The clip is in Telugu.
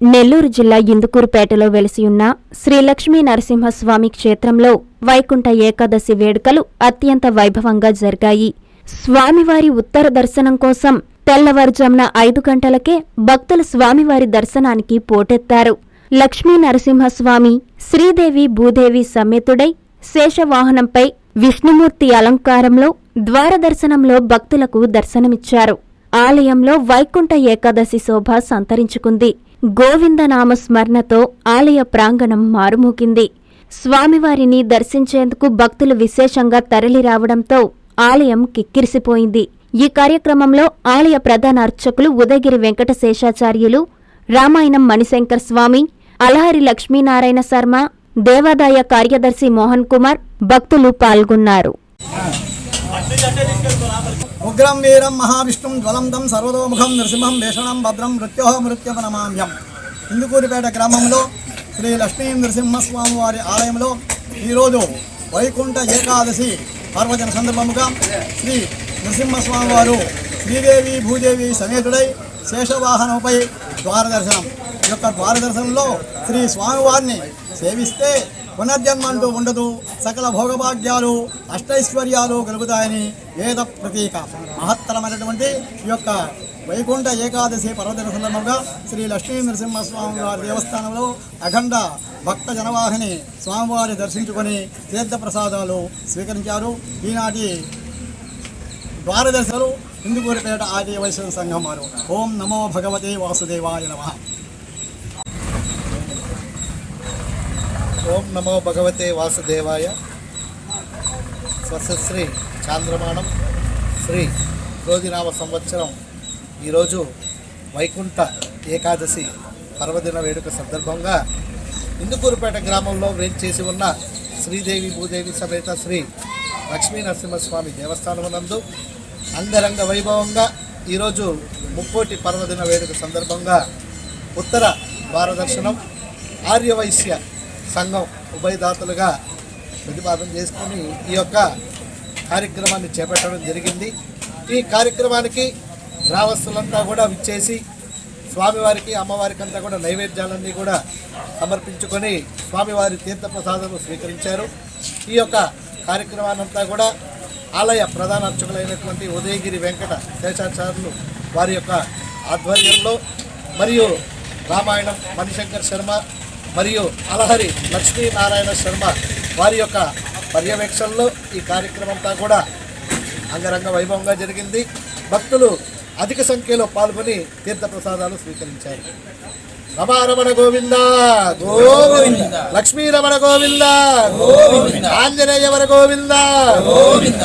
నెల్లూరు జిల్లా ఇందుకూరుపేటలో వెలిసియున్న ఉన్న లక్ష్మీ నరసింహస్వామి క్షేత్రంలో వైకుంఠ ఏకాదశి వేడుకలు అత్యంత వైభవంగా జరిగాయి. స్వామివారి ఉత్తర దర్శనం కోసం తెల్లవారుజామున ఐదు గంటలకే భక్తులు స్వామివారి దర్శనానికి పోటెత్తారు. లక్ష్మీ నరసింహస్వామి శ్రీదేవి భూదేవి సమేతుడై శేషవాహనంపై విష్ణుమూర్తి అలంకారంలో ద్వారదర్శనంలో భక్తులకు దర్శనమిచ్చారు. ఆలయంలో వైకుంఠ ఏకాదశి శోభ సంతరించుకుంది. గోవిందనామ స్మరణతో ఆలయ ప్రాంగణం మారుమూకింది స్వామివారిని దర్శించేందుకు భక్తులు విశేషంగా తరలిరావడంతో ఆలయం కిక్కిరిసిపోయింది. ఈ కార్యక్రమంలో ఆలయ ప్రధాన అర్చకులు ఉదయగిరి వెంకట శేషాచార్యులు రామాయణం మణిశంకర్ స్వామి అలహరి లక్ష్మీనారాయణ శర్మ దేవాదాయ కార్యదర్శి మోహన్ కుమార్ భక్తులు పాల్గొన్నారు. ఉగ్రం వీరం మహావిష్ణుం జ్వలంతం సర్వతోముఖం నృసింహం భీషణం భద్రం మృత్యోహ మృత్యుపనమామ్యం. ఇందుకూరిపేట గ్రామంలో శ్రీ లక్ష్మీ నృసింహస్వామి వారి ఆలయంలో ఈరోజు వైకుంఠ ఏకాదశి పర్వదిన సందర్భముగా శ్రీ నృసింహస్వామి వారు శ్రీదేవి భూదేవి సమేతుడై శేషవాహనంపై ద్వారదర్శనం. ఈ యొక్క ద్వారదర్శనంలో శ్రీ స్వామివారిని సేవిస్తే పునర్జన్మ అంటూ ఉండదు. సకల భోగభాగ్యాలు అష్టైశ్వర్యాలు కలుగుతాయని వేద ప్రతీక. మహత్తరమైనటువంటి ఈ యొక్క వైకుంఠ ఏకాదశి పర్వదిన సందర్భంగా శ్రీ లక్ష్మీ నరసింహస్వామి వారి దేవస్థానంలో అఖండ భక్త జనవాహిని స్వామివారి దర్శించుకొని తీర్థ ప్రసాదాలు స్వీకరించారు. ఈనాటి ద్వారదర్శలు ఇందుకూరిపేట ఆది వైశ్వ సంఘం వారు. ఓం నమో భగవతే వాసుదేవాయ నమ. ఓం నమో భగవతే వాసుదేవాయ. స్వశ్రీ చాంద్రమాణం శ్రీ రోజునామ సంవత్సరం. ఈరోజు వైకుంఠ ఏకాదశి పర్వదిన వేడుక సందర్భంగా ఇందుకూరుపేట గ్రామంలో వేంచేసి ఉన్న శ్రీదేవి భూదేవి సమేత శ్రీ లక్ష్మీ నరసింహస్వామి దేవస్థానం నందు అంగరంగ వైభవంగా ఈరోజు ముక్కోటి పర్వదిన వేడుక సందర్భంగా ఉత్తర భారదర్శనం ఆర్యవైశ్య సంఘం ఉభయదాతలుగా ప్రతిపాదన చేసుకొని ఈ యొక్క కార్యక్రమాన్ని చేపట్టడం జరిగింది. ఈ కార్యక్రమానికి గ్రామస్తులంతా కూడా విచ్చేసి స్వామివారికి అమ్మవారికి అంతా కూడా నైవేద్యాలన్నీ కూడా సమర్పించుకొని స్వామివారి తీర్థప్రసాదం స్వీకరించారు. ఈ యొక్క కార్యక్రమాన్నంతా కూడా ఆలయ ప్రధాన అర్చకులైనటువంటి ఉదయగిరి వెంకట శేషాచార్యులు వారి యొక్క ఆధ్వర్యంలో మరియు రామాయణం మణిశంకర్ శర్మ మరియు అలహరి లక్ష్మీనారాయణ శర్మ వారి యొక్క పర్యవేక్షణలో ఈ కార్యక్రమం అంతా కూడా అంగరంగ వైభవంగా జరిగింది. భక్తులు అధిక సంఖ్యలో పాల్గొని తీర్థప్రసాదాలు స్వీకరించారు. రమారమణ గోవింద గోవింద. లక్ష్మీ రమణ గోవింద గోవింద. ఆంజనేయ వర గోవింద. గోవింద.